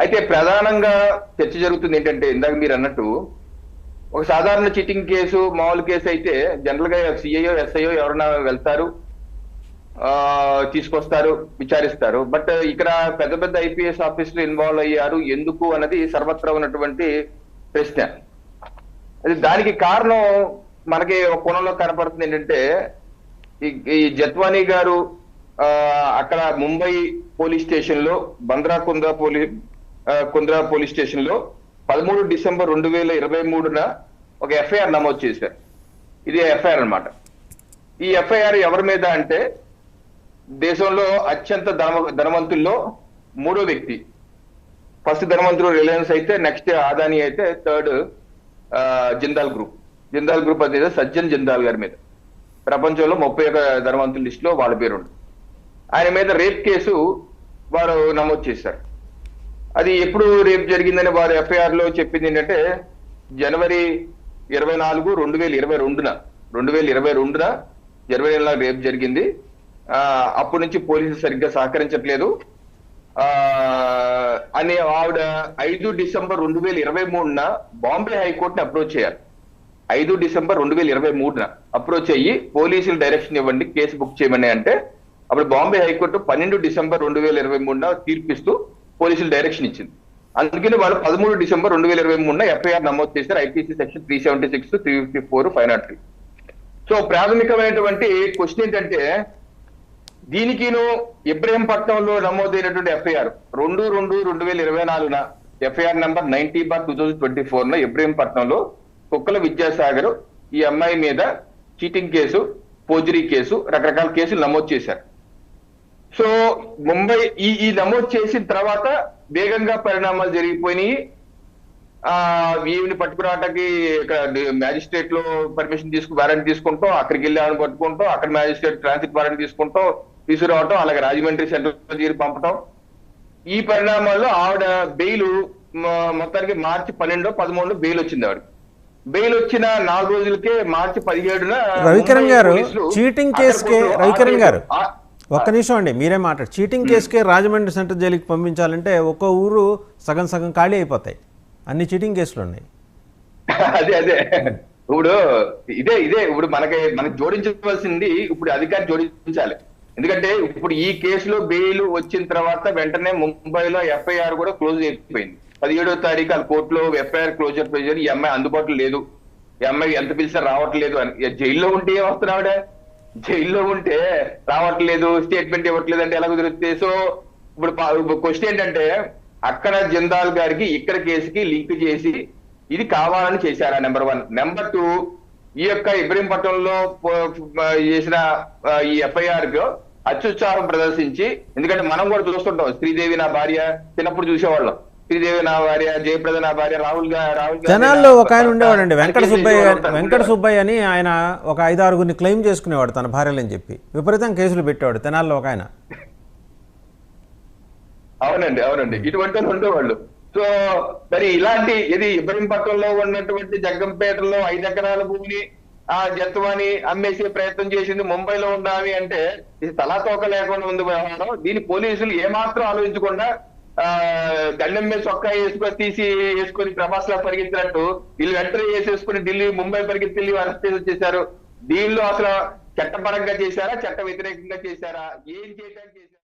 అయితే ప్రధానంగా చర్చ జరుగుతుంది ఏంటంటే ఇందాక మీరు అన్నట్టు ఒక సాధారణ చీటింగ్ కేసు మామూలు కేసు అయితే జనరల్గా సిఐఓ ఎస్ఐఓ ఎవరైనా వెళ్తారు తీసుకొస్తారు విచారిస్తారు. బట్ ఇక్కడ పెద్ద పెద్ద ఐపీఎస్ ఆఫీసులు ఇన్వాల్వ్ అయ్యారు. ఎందుకు అన్నది సర్వత్రా ఉన్నటువంటి ప్రశ్న. అది దానికి కారణం మనకి ఒక కోణంలో కనపడుతుంది ఏంటంటే ఈ- జత్వానీ గారు అక్కడ ముంబై పోలీస్ స్టేషన్లో బంద్రా కుంద్రా పోలీస్ కుంద్రా పోలీస్ స్టేషన్లో పదమూడు డిసెంబర్ రెండు వేల ఇరవై మూడున ఒక ఎఫ్ఐఆర్ నమోదు చేశారు. ఇది ఎఫ్ఐఆర్ అన్నమాట. ఈ ఎఫ్ఐఆర్ ఎవరి మీద అంటే దేశంలో అత్యంత ధన ధనవంతుల్లో మూడో వ్యక్తి. ఫస్ట్ ధనవంతుడు రిలయన్స్ అయితే నెక్స్ట్ ఆదాని అయితే third Jindal group. Jindal group అనేది సజ్జన్ జిందాల్ గారి మీద. ప్రపంచంలో ముప్పై ఒక ధనవంతుల లిస్టులో వాళ్ళ పేరు ఉంది ఆయన మీద రేప్ కేసు వారు నమోదు చేశారు. అది ఎప్పుడు రేపు జరిగిందని వారు ఎఫ్ఐఆర్లో చెప్పింది ఏంటంటే జనవరి ఇరవై నాలుగు రెండు వేల ఇరవై రెండున రెండు వేల ఇరవై రెండున జనవరి నాలుగు రేపు జరిగింది. ఆ, అప్పటి నుంచి పోలీసులు సరిగ్గా సహకరించట్లేదు. ఆ అని ఆవిడ ఐదు డిసెంబర్ రెండు వేల ఇరవై మూడున బాంబే హైకోర్టుని అప్రోచ్ చేయాలి. ఐదు డిసెంబర్ రెండు వేల ఇరవై మూడున అప్రోచ్ అయ్యి పోలీసులు డైరెక్షన్ ఇవ్వండి కేసు బుక్ చేయమని అంటే అప్పుడు బాంబే హైకోర్టు పన్నెండు డిసెంబర్ రెండు వేల ఇరవై మూడున తీర్పిస్తూ పోలీసులు డైరెక్షన్ ఇచ్చింది. అందుకని వాళ్ళు పదమూడు డిసెంబర్ రెండు వేల ఇరవై మూడున ఎఫ్ఐఆర్ నమోదు చేశారు. IPC section three seventy six three fifty four five not three so ప్రాథమికమైనటువంటి question ఏంటంటే దీనికిను ఇబ్రహీంపట్నంలో నమోదైనటువంటి ఎఫ్ఐఆర్ రెండు రెండు రెండు వేల ఇరవై నాలుగున FIR number ninety bar two thousand twenty ఫోర్లో ఇబ్రహీంపట్నంలో కుక్కల విద్యాసాగర్ ఈ అమ్మాయి మీద చీటింగ్ కేసు పోజరీ కేసు రకరకాల కేసులు నమోదు చేశారు. సో ముంబై ఈ ఈ నమోదు చేసిన తర్వాత వేగంగా పరిణామాలు జరిగిపోయినాయి. ఆ ఈవిని పట్టుకురావటానికి ఇక్కడ మ్యాజిస్ట్రేట్లో పర్మిషన్ తీసుకు వారెంట్ తీసుకుంటాం అక్కడికి వెళ్ళి ఆవిడ పట్టుకుంటాం అక్కడ మ్యాజిస్ట్రేట్ ట్రాన్సిట్ వారెంట్ తీసుకుంటాం తీసుకురావటం అలాగే రాజమండ్రి సెంట్రల్ తీరు పంపటం. ఈ పరిణామాల్లో ఆవిడ బెయిల్ మొత్తానికి మార్చి పన్నెండో పదమూడు బెయిల్ వచ్చింది ఆవిడ బెయిల్ వచ్చిన నాలుగు రోజులకే మార్చి పదిహేడున రవికిరణ్ గారు చీటింగ్ కేసుకే రవికిరణ్ గారు. ఒక్క నిమిషం అండి మీరే మాట్లాడు. చీటింగ్ కేసుకే రాజమండ్రి సెంట్రల్ జైలుకి పంపించాలంటే ఒక్కో ఊరు సగం సగం ఖాళీ అయిపోతాయి. అన్ని చీటింగ్ కేసులు ఉన్నాయి. అదే అదే. ఇప్పుడు ఇదే ఇదే. ఇప్పుడు మనకి మనకి జోడించవలసింది ఇప్పుడు అధికారి జోడించాలి. ఎందుకంటే ఇప్పుడు ఈ కేసులో బెయిల్ వచ్చిన తర్వాత వెంటనే ముంబైలో ఎఫ్ఐఆర్ కూడా క్లోజ్ అయిపోయింది. పదిహేడో తారీఖు ఆ కోర్టులో ఎఫ్ఐఆర్ క్లోజర్ ప్రొసీజర్ ఈ అమ్మాయి అందుబాటులో లేదు. ఈ అమ్మాయి ఎంత పిలిచినా రావట్లేదు అని. జైల్లో ఉంటే ఏం వస్తున్నావిడ? జైల్లో ఉంటే రావట్లేదు స్టేట్మెంట్ ఇవ్వట్లేదు అంటే ఎలా కుదురుతుంది సో ఇప్పుడు క్వశ్చన్ ఏంటంటే అక్కడ జిందాల్ గారికి ఇక్కడ కేసుకి లింక్ చేసి ఇది కావాలని చేశారా నెంబర్ వన్ నెంబర్ టూ ఈ యొక్క ఇబ్రహీంపట్నంలో చేసిన ఈ ఎఫ్ఐఆర్కు అత్యుత్సాహం ప్రదర్శించి ఎందుకంటే మనం కూడా చూస్తుంటాం శ్రీదేవి నా భార్య చిన్నప్పుడు చూసేవాళ్ళం. శ్రీదేవి నా భార్య జయప్రద నా భార్య రాహుల్ రాహుల్ జనాల్లో ఒక ఆయన ఉండేవాడండి. వెంకట సుబ్బయ్య. వెంకట సుబ్బయ్య అని ఆయన ఒక ఐదు ఆరుగురిని క్లెయిమ్ చేసుకునేవాడు తన భార్యలని చెప్పి. విపరీతం కేసులు పెట్టేవాడు తెనాల్లో ఒక ఆయన. అవునండి అవునండి. ఇటువంటి వాళ్ళు ఉండేవాళ్ళు. సో మరి ఇలాంటి ఇది ఇబ్రహీంపట్నంలో ఉన్నటువంటి జగ్గంపేటలో ఐదు ఎకరాల భూమిని ఆ జత్వాని అమ్మేసే ప్రయత్నం చేసింది ముంబైలో ఉండాలి అంటే ఇది తలాతోక లేకుండా ఉంది వ్యవహారం. దీని పోలీసులు ఏమాత్రం ఆలోచించకుండా ఆ మీద చొక్కా వేసుకొని తీసి వేసుకొని ప్రభాస్ లా పరిగెత్తినట్టు వీళ్ళు వెంటనే వేసేసుకుని ఢిల్లీ ముంబై పరిగెత్తి వెళ్ళి అరెస్ట్ చేసి వచ్చేసారు. దీనిలో అసలు చట్టపరంగా చేశారా చట్ట వ్యతిరేకంగా చేశారా? ఏం చేయడానికి చేశారు?